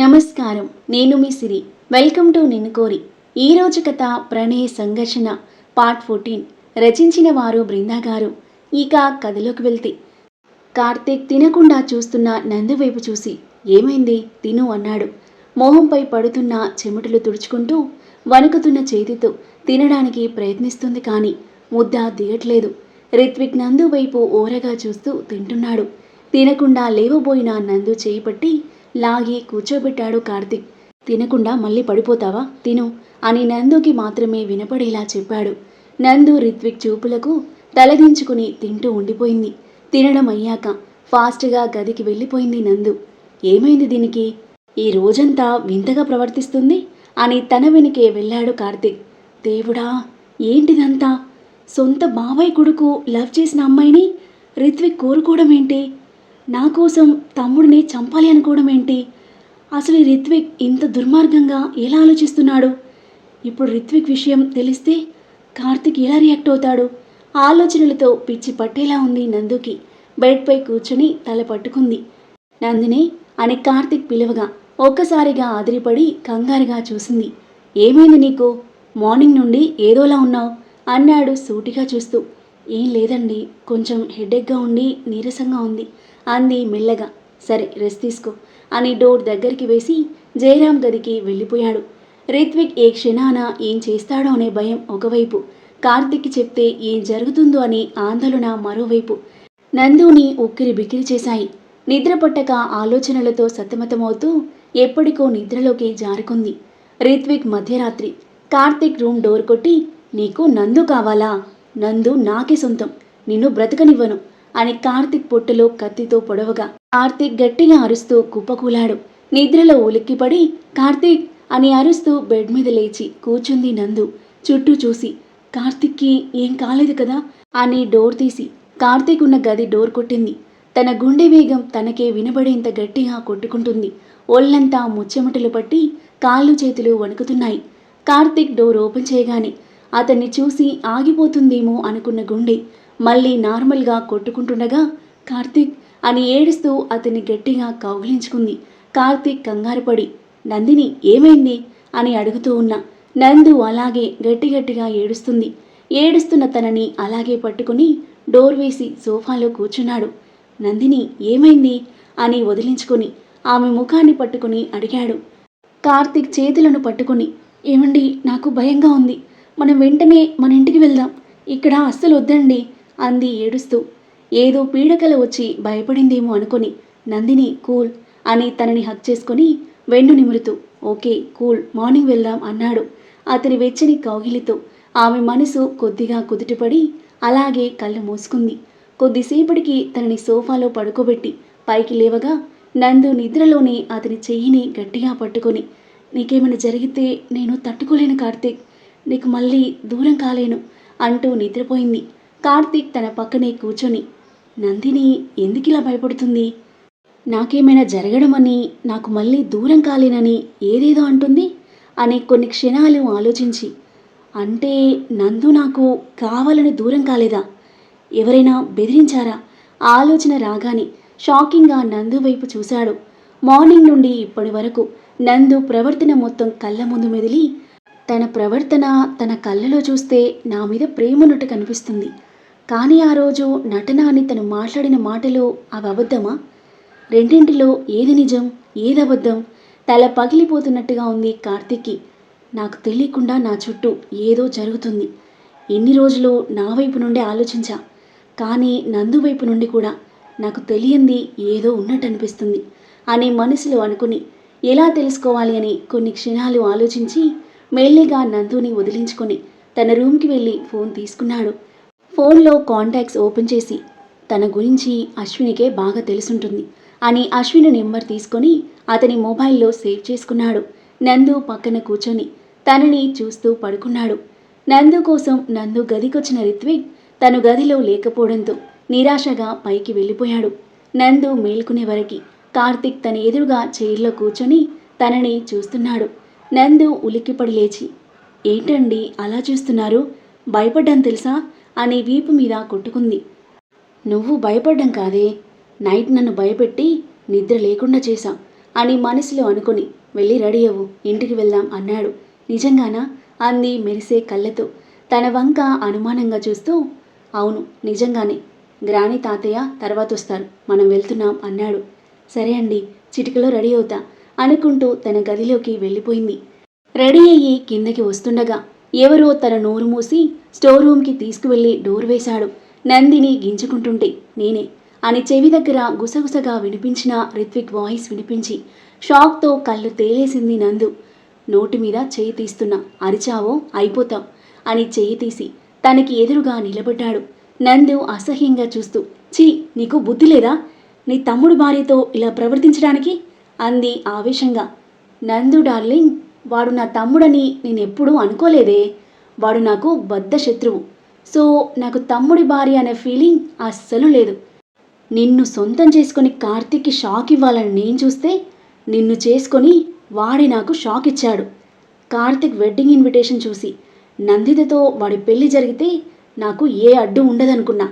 నమస్కారం. నేను మీ సిరి. Welcome to నిన్ను కోరి. ఈరోజు కథ ప్రణయ సంఘర్షణ పార్ట్ ఫోర్టీన్. రచించిన వారు బృందా గారు. ఇక కథలోకి వెళ్తే. కార్తీక్ తినకుండా చూస్తున్న నందు వైపు చూసి ఏమైంది? తిను అన్నాడు. మొహంపై పడుతున్న చెమటలు తుడుచుకుంటూ వణుకుతున్న చేతితో తినడానికి ప్రయత్నిస్తుంది కానీ ముద్ద దిగట్లేదు. రిత్విక్ నందు వైపు ఓరగా చూస్తూ తింటున్నాడు. తినకుండా లేవబోయిన నందు చేయిపట్టి లాగి కూర్చోబెట్టాడు కార్తిక్. తినకుండా మళ్ళీ పడిపోతావా? తిను అని నందుకి మాత్రమే వినపడేలా చెప్పాడు. నందు రిత్విక్ చూపులకు తలదించుకుని తింటూ ఉండిపోయింది. తినడం అయ్యాక ఫాస్ట్గా గదికి వెళ్ళిపోయింది నందు. ఏమైంది దీనికి? ఈ రోజంతా వింతగా ప్రవర్తిస్తుంది? అని తన వెనుకే వెళ్ళాడు కార్తిక్. దేవుడా ఏంటిదంతా? సొంత బాబాయ్ కొడుకు లవ్ చేసిన అమ్మాయిని రిత్విక్ కోరుకోవడం ఏంటి? నా కోసం తమ్ముడిని చంపాలి అనుకోవడం ఏంటి? అసలు ఈ రిత్విక్ ఇంత దుర్మార్గంగా ఎలా ఆలోచిస్తున్నాడు? ఇప్పుడు రిత్విక్ విషయం తెలిస్తే కార్తిక్ ఎలా రియాక్ట్ అవుతాడు? ఆలోచనలతో పిచ్చి పట్టేలా ఉంది నందుకి. బెడ్పై కూర్చొని తల పట్టుకుంది. నందిని అని కార్తిక్ పిలువగా ఒక్కసారిగా ఆదిరిపడి కంగారుగా చూసింది. ఏమైంది నీకు? మార్నింగ్ నుండి ఏదోలా ఉన్నావు? అన్నాడు సూటిగా చూస్తూ. ఏం లేదండి కొంచెం హెడేక్గా ఉండి నీరసంగా ఉంది. అంది మెల్లగా. సరే రెస్ట్ తీసుకో అని డోర్ దగ్గరికి వేసి జయరాం గదికి వెళ్ళిపోయాడు. రిత్విక్ ఏ క్షణాన ఏం చేస్తాడో అనే భయం ఒకవైపు కార్తిక్ చెప్తే ఏం జరుగుతుందో అని ఆందోళన మరోవైపు. నందుని ఉక్కిరి బిక్కిరి చేశాయి. నిద్ర పట్టక ఆలోచనలతో సతమతమవుతూ ఎప్పటికో నిద్రలోకి జారుకుంది. రిత్విక్ మధ్యరాత్రి కార్తిక్ రూమ్ డోర్ కొట్టి నీకు నందు కావాలా? నందు నాకే సొంతం. నిన్ను బ్రతకనివ్వను. అని కార్తిక్ పొట్టలో కత్తితో పొడవగా కార్తిక్ గట్టిగా అరుస్తూ కుప్పకూలాడు. నిద్రలో ఉలిక్కిపడి కార్తీక్ అని అరుస్తూ బెడ్ మీద లేచి కూర్చుంది నందు. చుట్టూ చూసి కార్తిక్కి ఏం కాలేదు కదా అని డోర్ తీసి కార్తీక్ ఉన్న గది డోర్ కొట్టింది. తన గుండె వేగం తనకే వినబడేంత గట్టిగా కొట్టుకుంటుంది. ఒళ్ళంతా ముచ్చెమటలు పట్టి కాళ్ళు చేతులు వణుకుతున్నాయి. కార్తీక్ డోర్ ఓపెన్ చేయగానే అతన్ని చూసి ఆగిపోతుందేమో అనుకున్న గుండె మళ్ళీ నార్మల్గా కొట్టుకుంటుండగా కార్తీక్ అని ఏడుస్తూ అతన్ని గట్టిగా కౌగిలించుకుంది. కార్తీక్ కంగారుపడి నందిని ఏమైంది? అని అడుగుతూ ఉన్న నందు అలాగే గట్టి గట్టిగా ఏడుస్తుంది. ఏడుస్తున్న తనని అలాగే పట్టుకుని డోర్ వేసి సోఫాలో కూర్చున్నాడు. నందిని ఏమైంది? అని వదిలించుకుని ఆమె ముఖాన్ని పట్టుకుని అడిగాడు. కార్తీక్ చేతులను పట్టుకుని ఏమండి నాకు భయంగా ఉంది. మనం వెంటనే మన ఇంటికి వెళ్దాం. ఇక్కడ అస్సలు వద్దండి. అంది ఏడుస్తూ. ఏదో పీడకల వచ్చి భయపడిందేమో అనుకొని నందిని కూల్ అని తనని హక్ చేసుకొని వెన్ను నిమురుతూ ఓకే కూల్ మార్నింగ్ వెళ్దాం అన్నాడు. అతని వెచ్చని కౌగిలితో ఆమె మనసు కొద్దిగా కుదుటపడి అలాగే కళ్ళు మూసుకుంది. కొద్దిసేపటికి తనని సోఫాలో పడుకోబెట్టి పైకి లేవగా నందు నిద్రలోనే అతని చెయ్యిని గట్టిగా పట్టుకొని నీకేమైనా జరిగితే నేను తట్టుకోలేను కార్తీక్. నీకు మళ్ళీ దూరం కాలేను అంటూ నిద్రపోయింది. కార్తీక్ తన పక్కనే కూర్చొని నందిని ఎందుకిలా భయపడుతుంది? నాకేమైనా జరగడమని నాకు మళ్ళీ దూరం కాలేనని ఏదేదో అంటుంది అని కొన్ని క్షణాలు ఆలోచించి అంటే నందు నాకు కావాలని దూరం కాలేదా? ఎవరైనా బెదిరించారా? ఆలోచన రాగానే షాకింగ్గా నందు వైపు చూశాడు. మార్నింగ్ నుండి ఇప్పటి వరకు నందు ప్రవర్తన మొత్తం కళ్ళ ముందు మెదిలి తన ప్రవర్తన తన కళ్ళలో చూస్తే నా మీద ప్రేమనుట్టు కనిపిస్తుంది. కానీ ఆ రోజు నటన అని తను మాట్లాడిన మాటలు అవి అబద్ధమా? రెండింటిలో ఏది నిజం ఏది అబద్ధం? తల పగిలిపోతున్నట్టుగా ఉంది కార్తీక్కి. నాకు తెలియకుండా నా చుట్టూ ఏదో జరుగుతుంది. ఎన్ని రోజులు నా వైపు నుండి ఆలోచించా. కానీ నందు వైపు నుండి కూడా నాకు తెలియంది ఏదో ఉన్నట్టు అనిపిస్తుంది అని మనసులో అనుకుని ఎలా తెలుసుకోవాలి అని కొన్ని క్షణాలు ఆలోచించి మెల్లిగా నందుని వదిలించుకొని తన రూమ్కి వెళ్ళి ఫోన్ తీసుకున్నాడు. ఫోన్లో కాంటాక్ట్స్ ఓపెన్ చేసి తన గురించి అశ్వినికే బాగా తెలుసుంటుంది అని అశ్విని నెంబర్ తీసుకొని అతని మొబైల్లో సేవ్ చేసుకున్నాడు. నందు పక్కన కూర్చొని తనని చూస్తూ పడుకున్నాడు. నందు కోసం నందు గదికొచ్చిన రిత్విక్ తను గదిలో లేకపోవడంతో నిరాశగా పైకి వెళ్ళిపోయాడు. నందు మేల్కునే వరకు కార్తిక్ తన ఎదురుగా చైర్లో కూర్చొని తనని చూస్తున్నాడు. నందు ఉలిక్కిపడి లేచి ఏంటండి అలా చూస్తున్నారు? భయపడ్డాను తెలుసా? అని వీపు మీద కొట్టుకుంది. నువ్వు భయపడ్డం కాదే. నైట్ నన్ను భయపెట్టి నిద్ర లేకుండా చేశావు అని మనసులో అనుకుని వెళ్ళి రెడీ అవ్వు. ఇంటికి వెళ్దాం అన్నాడు. నిజంగానా? అంది మెరిసే కళ్ళతో. తన వంక అనుమానంగా చూస్తూ అవును నిజంగానే. గ్రాని తాతయ్య తర్వాత వస్తారు. మనం వెళ్తున్నాం అన్నాడు. సరే అండి చిటికలో రెడీ అవుతా అనుకుంటూ తన గదిలోకి వెళ్ళిపోయింది. రెడీ అయ్యి కిందకి వస్తుండగా ఎవరో తన నోరు మూసి స్టోర్ రూమ్కి తీసుకువెళ్ళి డోర్ వేశాడు. నందిని గింజుకుంటుంటే నేనే. అని చెవి దగ్గర గుసగుసగా వినిపించిన రిత్విక్ వాయిస్ వినిపించి షాక్తో కళ్ళు తేలేసింది నందు. నోటి మీద చేయి తీస్తున్నా అరిచావో అయిపోతాం అని చేయి తీసి తనకి ఎదురుగా నిలబడ్డాడు. నందు అసహ్యంగా చూస్తూ ఛీ నీకు బుద్ధి లేదా? నీ తమ్ముడు భార్యతో ఇలా ప్రవర్తించడానికి? అంది ఆవేశంగా. నందు డార్లింగ్ వాడు నా తమ్ముడని నేనెప్పుడూ అనుకోలేదే. వాడు నాకు బద్ద శత్రువు. సో నాకు తమ్ముడి భార్య అనే ఫీలింగ్ అస్సలు లేదు. నిన్ను సొంతం చేసుకొని కార్తీక్కి షాక్ ఇవ్వాలని నేను చూస్తే నిన్ను చేసుకొని వాడి నాకు షాక్ ఇచ్చాడు. కార్తిక్ వెడ్డింగ్ ఇన్విటేషన్ చూసి నందితతో వాడి పెళ్ళి జరిగితే నాకు ఏ అడ్డు ఉండదనుకున్నా.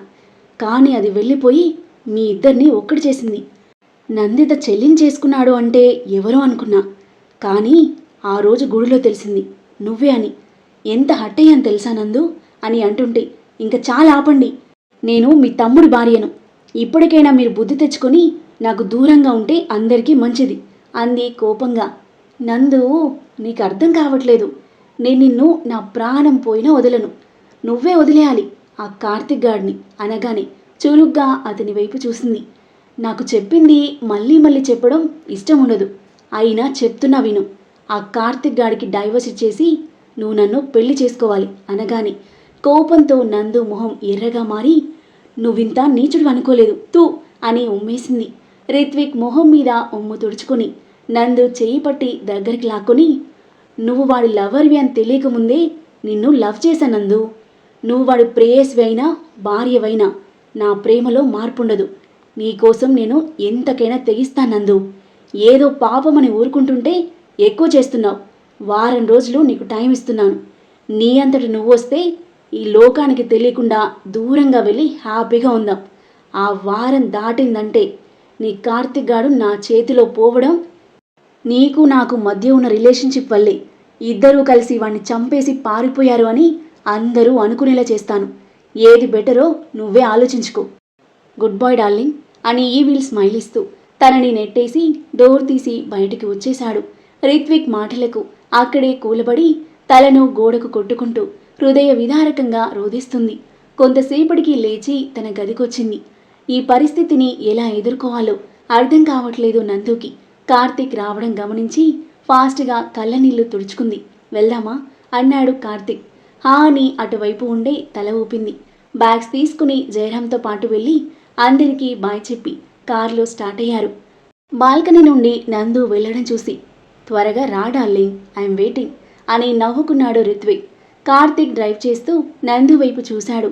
కానీ అది వెళ్ళిపోయి మీ ఇద్దరిని ఒక్కటి చేసింది. నందిత చెల్లించేసుకున్నాడు అంటే ఎవరో అనుకున్నా. కానీ ఆ రోజు గుడిలో తెలిసింది నువ్వే అని. ఎంత హట్టయ్యాను తెలుసా నందు? అని అంటుంటే ఇంకా చాలా ఆపండి. నేను మీ తమ్ముడి భార్యను. ఇప్పటికైనా మీరు బుద్ధి తెచ్చుకొని నాకు దూరంగా ఉంటే అందరికీ మంచిది అంది కోపంగా. నందు నీకు అర్థం కావట్లేదు. నేను నిన్ను నా ప్రాణం పోయినా వదలను. నువ్వే వదిలేయాలి ఆ కార్తిక్ గాడిని అనగానే చురుగ్గా అతని వైపు చూసింది. నాకు చెప్పింది మళ్ళీ మళ్ళీ చెప్పడం ఇష్టం ఉండదు. అయినా చెప్తున్నా విను. ఆ కార్తిక్ గాడికి డైవర్స్ ఇచ్చేసి నువ్వు నన్ను పెళ్ళి చేసుకోవాలి అనగానే కోపంతో నందు మొహం ఎర్రగా మారి నువ్వింత నీచుడు అనుకోలేదు తూ అని ఉమ్మేసింది. రిత్విక్ మొహం మీద ఉమ్ము తుడుచుకొని నందు చేయి పట్టి దగ్గరికి లాక్కొని నువ్వు వాడి లవర్వి అని తెలియకముందే నిన్ను లవ్ చేశానందు నువ్వు వాడి ప్రేయస్వి అయినా భార్యవైనా నా ప్రేమలో మార్పుండదు. నీకోసం నేను ఎంతకైనా తెగిస్తానందు ఏదో పాపమని ఊరుకుంటుంటే ఎక్కువ చేస్తున్నావు. వారం రోజులు నీకు టైం ఇస్తున్నాను. నీ అంతటి నువ్వు వస్తే ఈ లోకానికి తెలియకుండా దూరంగా వెళ్ళి హ్యాపీగా ఉందాం. ఆ వారం దాటిందంటే నీ కార్తిక్ గాడు నా చేతిలో పోవడం నీకు నాకు మధ్య ఉన్న రిలేషన్షిప్ వల్లే ఇద్దరూ కలిసి వాణ్ణి చంపేసి పారిపోయారు అని అందరూ అనుకునేలా చేస్తాను. ఏది బెటరో నువ్వే ఆలోచించుకో. గుడ్ బాయ్ డార్లింగ్ అని ఈవిల్ స్మైల్ ఇస్తూ తనని నెట్టేసి డోర్ తీసి బయటికి వచ్చేశాడు. రిత్విక్ మాటలకు అక్కడే కూలబడి తలను గోడకు కొట్టుకుంటూ హృదయ విదారకంగా రోధిస్తుంది. కొంతసేపటికి లేచి తన గదికొచ్చింది. ఈ పరిస్థితిని ఎలా ఎదుర్కోవాలో అర్థం కావట్లేదు నందుకి. కార్తీక్ రావడం గమనించి ఫాస్ట్గా కళ్ళనీళ్ళు తుడుచుకుంది. వెళ్దామా? అన్నాడు కార్తీక్. హా అని అటువైపు ఉండే తల ఊపింది. బ్యాగ్స్ తీసుకుని జయరాంతో పాటు వెళ్ళి అందరికీ బాయ్ చెప్పి కారులో స్టార్ట్ అయ్యారు. బాల్కనీ నుండి నందు వెళ్ళడం చూసి త్వరగా రా డార్లింగ్. ఐఎమ్ వెయిటింగ్ అని నవ్వుకున్నాడు రిత్విక్. కార్తిక్ డ్రైవ్ చేస్తూ నందు వైపు చూశాడు.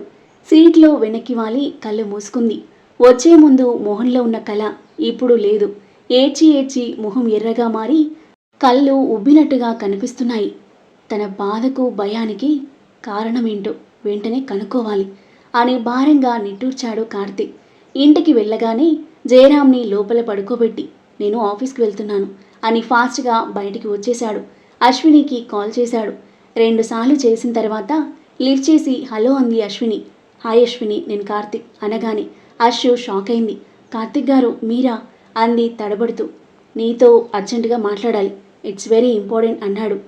సీట్లో వెనక్కి వాలి కళ్ళు మూసుకుంది. వచ్చే ముందు మొహంలో ఉన్న కళ ఇప్పుడు లేదు. ఏడ్చి ఏడ్చి మొహం ఎర్రగా మారి కళ్ళు ఉబ్బినట్టుగా కనిపిస్తున్నాయి. తన బాధకు భయానికి కారణమేంటో వెంటనే కనుక్కోవాలి అని భారంగా నిట్టూర్చాడు కార్తిక్. ఇంటికి వెళ్ళగానే జయరామ్ని లోపల పడుకోబెట్టి నేను ఆఫీస్కి వెళ్తున్నాను. అని ఫాస్ట్గా బయటికి వచ్చేశాడు. అశ్వినికి కాల్ చేశాడు. రెండుసార్లు చేసిన తర్వాత లిఫ్ట్ చేసి హలో అంది అశ్విని. హాయ్ అశ్విని నేను కార్తిక్ అనగానే అశ్వు షాక్ అయింది. కార్తిక్ గారు మీరా? అంది తడబడుతూ. నీతో అర్జెంటుగా మాట్లాడాలి. ఇట్స్ వెరీ ఇంపార్టెంట్ అన్నాడు.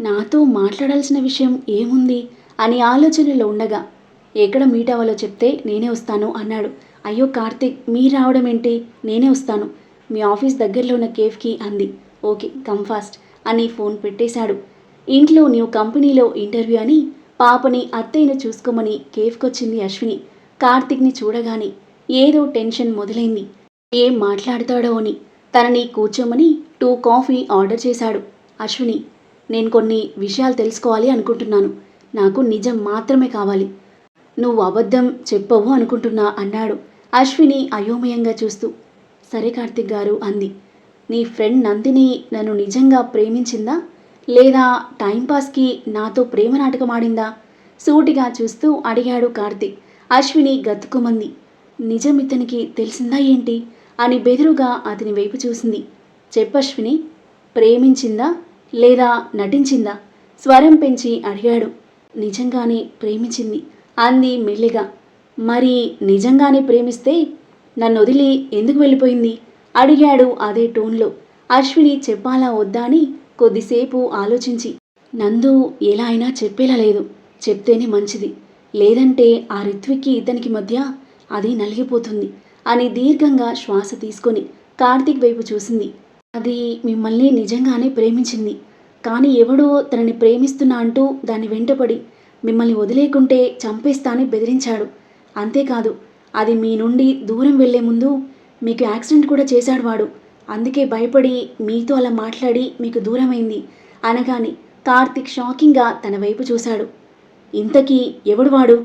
నాతో మాట్లాడాల్సిన విషయం ఏముంది? అని ఆలోచనలో ఉండగా ఎక్కడ మీట్ అవ్వాలో చెప్తే నేనే వస్తాను అన్నాడు. అయ్యో కార్తిక్ మీరు రావడం ఏంటి? నేనే వస్తాను మీ ఆఫీస్ దగ్గరలో ఉన్న కేఫ్కి అంది. ఓకే కమ్ ఫాస్ట్ అని ఫోన్ పెట్టేశాడు. ఇంట్లో న్యూ కంపెనీలో ఇంటర్వ్యూ అని పాపని అత్తయ్యను చూసుకోమని కేఫ్కొచ్చింది అశ్విని. కార్తిక్ని చూడగానే ఏదో టెన్షన్ మొదలైంది. ఏం మాట్లాడతాడో అని. తనని కూర్చోమని టూ కాఫీ ఆర్డర్ చేశాడు. అశ్విని నేను కొన్ని విషయాలు తెలుసుకోవాలి అనుకుంటున్నాను. నాకు నిజం మాత్రమే కావాలి. నువ్వు అబద్ధం చెప్పవు అనుకుంటున్నా అన్నాడు. అశ్విని అయోమయంగా చూస్తూ. సరే కార్తిక్ గారు అంది. నీ ఫ్రెండ్ నందిని నన్ను నిజంగా ప్రేమించిందా? లేదా టైంపాస్కి నాతో ప్రేమ నాటకం ఆడిందా? సూటిగా చూస్తూ అడిగాడు కార్తిక్. అశ్విని గతుకుమంది. నిజం ఇతనికి తెలిసిందా ఏంటి? అని బెదురుగా అతని వైపు చూసింది. చెప్పశ్విని ప్రేమించిందా? లేదా నటించిందా? స్వరం పెంచి అడిగాడు. నిజంగానే ప్రేమించింది. అంది మెల్లిగా. మరి నిజంగానే ప్రేమిస్తే నన్ను వదిలి ఎందుకు వెళ్ళిపోయింది? అడిగాడు అదే టోన్లో. అశ్విని చెప్పాలా వద్దా అని కొద్దిసేపు ఆలోచించి నందు ఎలా అయినా చెప్పేలా లేదు. చెప్తేనే మంచిది. లేదంటే ఆ రిత్విక్కి ఇతనికి మధ్య అది నలిగిపోతుంది అని దీర్ఘంగా శ్వాస తీసుకొని కార్తీక్ వైపు చూసింది. అది మిమ్మల్ని నిజంగానే ప్రేమించింది. కానీ ఎవడో తనని ప్రేమిస్తున్నా అంటూ దాన్ని వెంటపడి మిమ్మల్ని వదిలేకుంటే చంపేస్తా అని బెదిరించాడు. అంతేకాదు అది మీ నుండి దూరం వెళ్ళే ముందు మీకు యాక్సిడెంట్ కూడా చేశాడు వాడు. అందుకే భయపడి మీతో అలా మాట్లాడి మీకు దూరమైంది. అనగానే కార్తిక్ షాకింగ్గా తన వైపు చూశాడు. ఇంతకీ ఎవడు వాడు?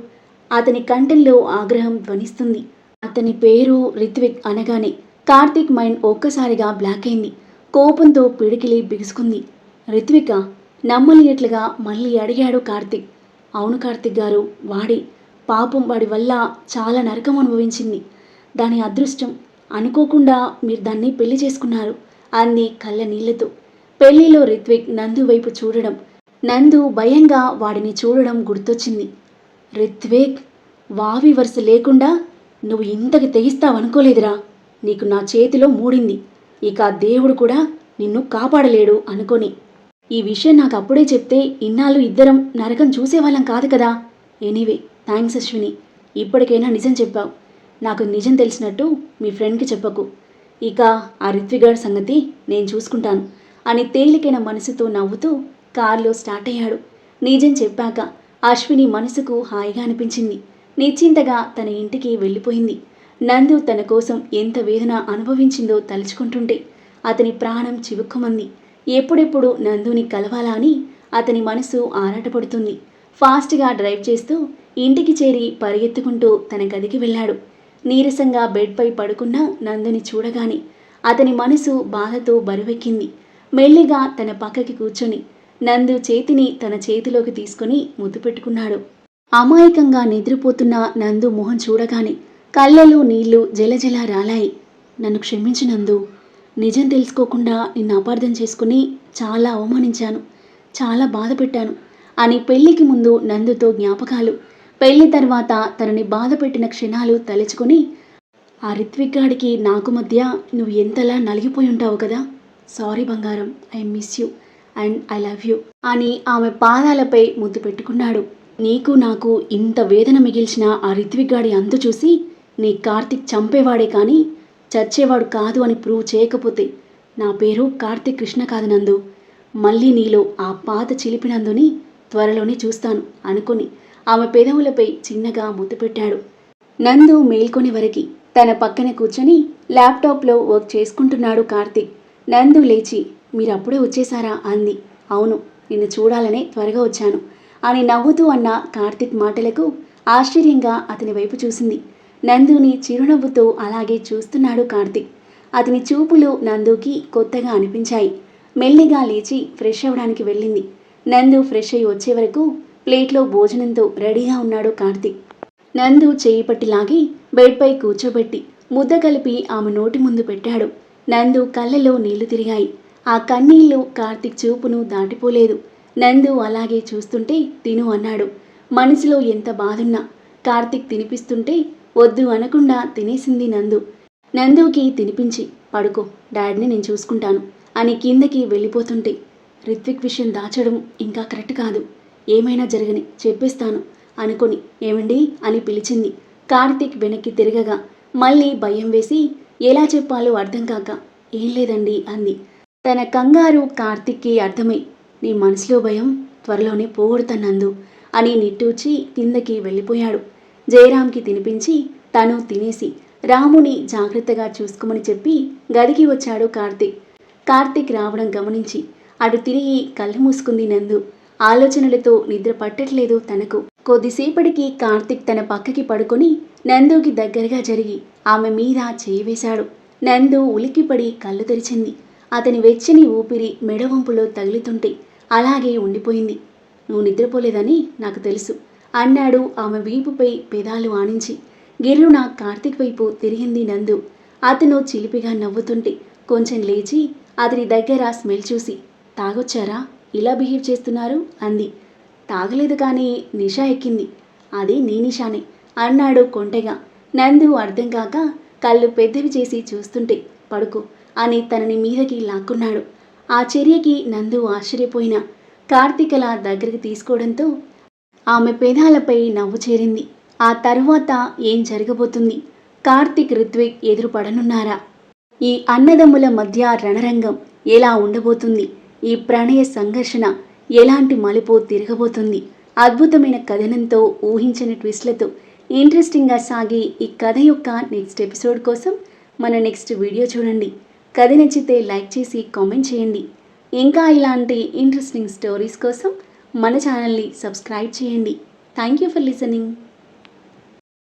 అతని కంటెల్లో ఆగ్రహం ధ్వనిస్తుంది. అతని పేరు రిత్విక్ అనగానే కార్తిక్ మైండ్ ఒక్కసారిగా బ్లాక్ అయింది. కోపంతో పిడికిలి బిగుసుకుంది. రిత్విక నమ్మలేనట్లుగా మళ్ళీ అడిగాడు కార్తిక్. అవును కార్తిక్ గారు వాడి. పాపం వాడి వల్ల చాలా నరకం అనుభవించింది. దాని అదృష్టం అనుకోకుండా మీరు దాన్ని పెళ్ళి చేసుకున్నారు. అంది కళ్ళ నీళ్ళతో పెళ్ళిలో రిత్విక్ నందు వైపు చూడడం. నందు భయంగా వాడిని చూడడం గుర్తొచ్చింది. రిత్విక్ వావి వరుస లేకుండా నువ్వు ఇంతకి తెగిస్తావనుకోలేదురా. నీకు నా చేతిలో మూడింది. ఇక దేవుడు కూడా నిన్ను కాపాడలేడు అనుకొని. ఈ విషయం నాకు అప్పుడే చెప్తే ఇన్నాళ్ళు ఇద్దరం నరకం చూసేవాళ్ళం కాదు కదా. ఎనీవే. థ్యాంక్స్ అశ్విని. ఇప్పటికైనా నిజం చెప్పావు. నాకు నిజం తెలిసినట్టు మీ ఫ్రెండ్కి చెప్పకు. ఇక ఆ రిత్విగాడ్ సంగతి నేను చూసుకుంటాను. అని తేలికైన మనసుతో నవ్వుతూ కారులో స్టార్ట్ అయ్యాడు. నిజం చెప్పాక అశ్విని మనసుకు హాయిగా అనిపించింది. నిశ్చింతగా తన ఇంటికి వెళ్ళిపోయింది. నందు తన కోసం ఎంత వేదన అనుభవించిందో తలుచుకుంటుంటే అతని ప్రాణం చివుక్కుమంది. ఎప్పుడెప్పుడు నందుని కలవాలా అని అతని మనసు ఆరాటపడుతుంది. ఫాస్ట్గా డ్రైవ్ చేస్తూ ఇంటికి చేరి పరిగెత్తుకుంటూ తన గదికి వెళ్ళాడు. నీరసంగా బెడ్పై పడుకున్న నందుని చూడగానే అతని మనసు బాధతో బరువెక్కింది. మెల్లిగా తన పక్కకి కూర్చొని నందు చేతిని తన చేతిలోకి తీసుకుని ముద్దు పెట్టుకున్నాడు. అమాయకంగా నిద్రపోతున్న నందు మొహం చూడగానే కళ్ళలో నీళ్ళు జలజల రాలాయి. నన్ను క్షమించు నందు. నిజం తెలుసుకోకుండా నిన్ను అపార్థం చేసుకుని చాలా అవమానించాను. చాలా బాధ పెట్టాను అని పెళ్ళికి ముందు నందుతో జ్ఞాపకాలు పెళ్ళి తర్వాత తనని బాధ పెట్టిన క్షణాలు తలుచుకొని ఆ రిత్విక్ గాడికి నాకు మధ్య నువ్వు ఎంతలా నలిగిపోయి ఉంటావు కదా? సారీ బంగారం I miss you and I love you అని ఆమె పాదాలపై ముద్దు పెట్టుకున్నాడు. నీకు నాకు ఇంత వేదన మిగిల్చిన ఆ రిత్విక్ గాడి అంతు చూసి నీ కార్తిక్ చంపేవాడే కానీ చచ్చేవాడు కాదు అని ప్రూవ్ చేయకపోతే నా పేరు కార్తిక్ కృష్ణ కాదు నందు మళ్ళీ నీలో ఆ పాత చిలిపినందుని త్వరలోనే చూస్తాను అనుకుని ఆమె పెదవులపై చిన్నగా ముద్దు పెట్టాడు. నందు మేల్కొని వరకి తన పక్కన కూర్చొని ల్యాప్టాప్లో వర్క్ చేసుకుంటున్నాడు కార్తిక్. నందు లేచి మీరు అప్పుడే వచ్చేసారా? అంది. అవును నిన్ను చూడాలనే త్వరగా వచ్చాను అని నవ్వుతూ అన్న కార్తిక్ మాటలకు ఆశ్చర్యంగా అతని వైపు చూసింది. నందుని చిరునవ్వుతో అలాగే చూస్తున్నాడు కార్తిక్. అతని చూపులు నందుకి కొత్తగా అనిపించాయి. మెల్లిగా లేచి ఫ్రెష్ అవ్వడానికి వెళ్ళింది. నందు ఫ్రెష్ అయ్యి వచ్చే వరకు ప్లేట్లో భోజనంతో రెడీగా ఉన్నాడు కార్తిక్. నందు చేయి పట్టి లాగి బెడ్పై కూర్చోబెట్టి ముద్ద కలిపి ఆమె నోటి ముందు పెట్టాడు. నందు కళ్ళలో నీళ్ళు తిరిగాయి. ఆ కన్నీళ్ళు కార్తిక్ చూపును దాటిపోలేదు. నందు అలాగే చూస్తుంటే తిను అన్నాడు. మనసులో ఎంత బాధున్నా కార్తిక్ తినిపిస్తుంటే వద్దు అనకుండా తినేసింది నందు. నందుకి తినిపించి పడుకో డాడీని నేను చూసుకుంటాను అని కిందకి వెళ్ళిపోతుంటే రిత్విక్ విషయం దాచడం ఇంకా కరెక్ట్ కాదు. ఏమైనా జరగని చెప్పేస్తాను అనుకొని ఏమండి అని పిలిచింది. కార్తీక్ వెనక్కి తిరగగా మళ్ళీ భయం వేసి ఎలా చెప్పాలో అర్థం కాక ఏం లేదండి అంది. తన కంగారు కార్తిక్కి అర్థమై నీ మనసులో భయం త్వరలోనే పోగొడతానందు అని నిట్టూచి కిందకి వెళ్ళిపోయాడు. జయరామ్కి తినిపించి తను తినేసి రాముని జాగ్రత్తగా చూసుకోమని చెప్పి గదికి వచ్చాడు కార్తీక్. కార్తీక్ రావడం గమనించి అటు తిరిగి కళ్ళు మూసుకుంది నందు. ఆలోచనలతో నిద్ర పట్టట్లేదు తనకు. కొద్దిసేపటికి కార్తిక్ తన పక్కకి పడుకొని నందుకి దగ్గరగా జరిగి ఆమె మీద చేయివేశాడు నందు ఉలిక్కిపడి కళ్ళు తెరిచింది. అతని వెచ్చని ఊపిరి మెడవంపులో తగులుతుంటే అలాగే ఉండిపోయింది. నువ్వు నిద్రపోలేదని నాకు తెలుసు అన్నాడు ఆమె వీపుపై పెదాలు ఆనించి. గిర్రున కార్తిక్ వైపు తిరిగింది నందు. అతను చిలిపిగా నవ్వుతుంటే కొంచెం లేచి అతని దగ్గర స్మెల్ చూసి తాగొచ్చారా? ఇలా బిహేవ్ చేస్తున్నారు? అంది. తాగలేదు కానీ నిషా ఎక్కింది. అది నీ నిషానే అన్నాడు కొంటెగా. నందు అర్థం కాక కళ్ళు పెద్దవి చేసి చూస్తుంటే పడుకో అని తనని మీదకి లాక్కున్నాడు. ఆ చర్యకి నందు ఆశ్చర్యపోయిన. కార్తీకల దగ్గరికి తీసుకోవడంతో ఆమె పెదాలపై నవ్వు చేరింది. ఆ తరువాత ఏం జరగబోతుంది? కార్తిక్ రిత్విక్ ఎదురుపడనున్నారా? ఈ అన్నదమ్ముల మధ్య రణరంగం ఎలా ఉండబోతుంది? ఈ ప్రణయ సంఘర్షణ ఎలాంటి మలుపు తిరగబోతుంది? అద్భుతమైన కథనంతో ఊహించని ట్విస్ట్లతో ఇంట్రెస్టింగ్గా సాగే ఈ కథ యొక్క నెక్స్ట్ ఎపిసోడ్ కోసం మన నెక్స్ట్ వీడియో చూడండి. కథ నచ్చితే లైక్ చేసి కామెంట్ చేయండి. ఇంకా ఇలాంటి ఇంట్రెస్టింగ్ స్టోరీస్ కోసం మన ఛానల్ని సబ్స్క్రైబ్ చేయండి. Thank you for listening.